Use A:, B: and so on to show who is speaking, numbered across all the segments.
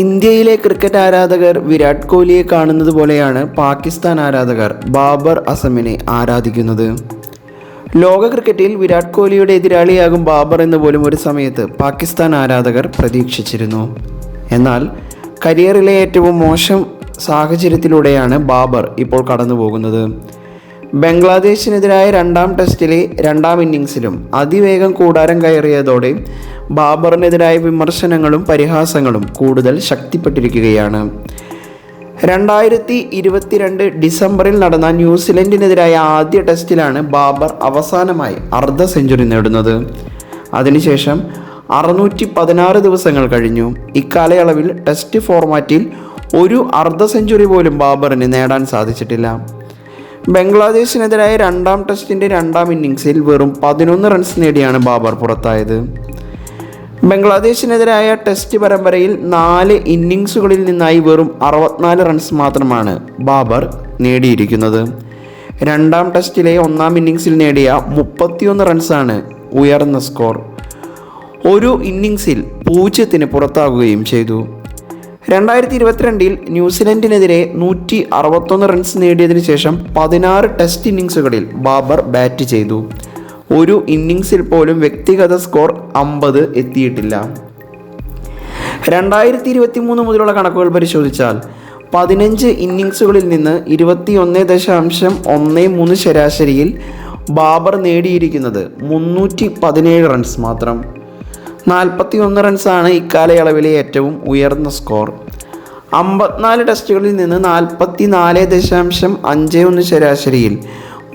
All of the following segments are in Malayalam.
A: ഇന്ത്യയിലെ ക്രിക്കറ്റ് ആരാധകർ വിരാട് കോഹ്ലിയെ കാണുന്നത് പോലെയാണ് പാകിസ്ഥാൻ ആരാധകർ ബാബർ അസമിനെ ആരാധിക്കുന്നത്. ലോക ക്രിക്കറ്റിൽ വിരാട് കോഹ്ലിയുടെ എതിരാളിയാകും ബാബർ എന്ന് പോലും ഒരു സമയത്ത് പാകിസ്ഥാൻ ആരാധകർ പ്രതീക്ഷിച്ചിരുന്നു. എന്നാൽ കരിയറിലെ ഏറ്റവും മോശം സാഹചര്യത്തിലൂടെയാണ് ബാബർ ഇപ്പോൾ കടന്നു പോകുന്നത് ബംഗ്ലാദേശിനെതിരായ രണ്ടാം ടെസ്റ്റിലെ രണ്ടാം ഇന്നിങ്സിലും അതിവേഗം കൂടാരം കയറിയതോടെ ബാബറിനെതിരായ വിമർശനങ്ങളും പരിഹാസങ്ങളും കൂടുതൽ ശക്തിപ്പെട്ടിരിക്കുകയാണ്. രണ്ടായിരത്തി ഇരുപത്തിരണ്ട് ഡിസംബറിൽ നടന്ന ന്യൂസിലൻഡിനെതിരായ ആദ്യ ടെസ്റ്റിലാണ് ബാബർ അവസാനമായി അർദ്ധ സെഞ്ചുറി നേടുന്നത്. അതിനുശേഷം അറുന്നൂറ്റി പതിനാറ് ദിവസങ്ങൾ കഴിഞ്ഞു. ഇക്കാലയളവിൽ ടെസ്റ്റ് ഫോർമാറ്റിൽ ഒരു അർദ്ധ സെഞ്ചുറി പോലും ബാബറിന് നേടാൻ സാധിച്ചിട്ടില്ല. ബംഗ്ലാദേശിനെതിരായ രണ്ടാം ടെസ്റ്റിന്റെ രണ്ടാം ഇന്നിങ്സിൽ വെറും പതിനൊന്ന് റൺസ് നേടിയാണ് ബാബർ പുറത്തായത്. ബംഗ്ലാദേശിനെതിരായ ടെസ്റ്റ് പരമ്പരയിൽ നാല് ഇന്നിങ്സുകളിൽ നിന്നായി വെറും അറുപത്തിനാല് റൺസ് മാത്രമാണ് ബാബർ നേടിയിരിക്കുന്നത്. രണ്ടാം ടെസ്റ്റിലെ ഒന്നാം ഇന്നിങ്സിൽ നേടിയ മുപ്പത്തിയൊന്ന് റൺസാണ് ഉയർന്ന സ്കോർ ഒരു ഇന്നിങ്സിൽ പൂജ്യത്തിന് പുറത്താകുകയും ചെയ്തു. രണ്ടായിരത്തി ഇരുപത്തിരണ്ടിൽ ന്യൂസിലൻഡിനെതിരെ നൂറ്റി അറുപത്തൊന്ന് റൺസ് നേടിയതിനു ശേഷം പതിനാറ് ടെസ്റ്റ് ഇന്നിങ്സുകളിൽ ബാബർ ബാറ്റ് ചെയ്തു. ഒരു ഇന്നിങ്സിൽ പോലും വ്യക്തിഗത സ്കോർ അമ്പത് എത്തിയിട്ടില്ല. രണ്ടായിരത്തി ഇരുപത്തി മൂന്ന് മുതലുള്ള കണക്കുകൾ പരിശോധിച്ചാൽ പതിനഞ്ച് ഇന്നിങ്സുകളിൽ നിന്ന് ഇരുപത്തി ഒന്ന് ദശാംശം ഒന്ന് മൂന്ന് ശരാശരിയിൽ ബാബർ നേടിയിരിക്കുന്നത് മുന്നൂറ്റി പതിനേഴ് റൺസ് മാത്രം. നാൽപ്പത്തി ഒന്ന് റൺസാണ് ഇക്കാലയളവിലെ ഏറ്റവും ഉയർന്ന സ്കോർ. അമ്പത്തിനാല് ടെസ്റ്റുകളിൽ നിന്ന് നാൽപ്പത്തി നാല് ദശാംശം അഞ്ച് ഒന്ന് ശരാശരിയിൽ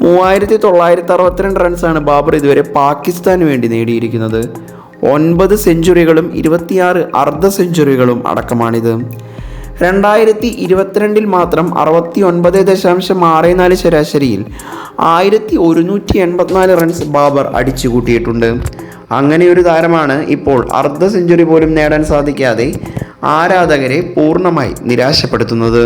A: മൂവായിരത്തി തൊള്ളായിരത്തി അറുപത്തിരണ്ട് റൺസാണ് ബാബർ ഇതുവരെ പാകിസ്ഥാന് വേണ്ടി നേടിയിരിക്കുന്നത്. ഒൻപത് സെഞ്ചുറികളും ഇരുപത്തിയാറ് അർദ്ധ സെഞ്ചുറികളും അടക്കമാണിത്. രണ്ടായിരത്തി ഇരുപത്തിരണ്ടിൽ മാത്രം അറുപത്തി ഒൻപത് ദശാംശം ആറ് നാല് ശരാശരിയിൽ ആയിരത്തി ഒരുന്നൂറ്റി എൺപത്തിനാല് റൺസ് ബാബർ അടിച്ചുകൂട്ടിയിട്ടുണ്ട്. അങ്ങനെ ഒരു താരമാണ് ഇപ്പോൾ അർദ്ധ സെഞ്ചുറി പോലും നേടാൻ സാധിക്കാതെ ആരാധകരെ പൂർണമായി നിരാശപ്പെടുത്തുന്നത്.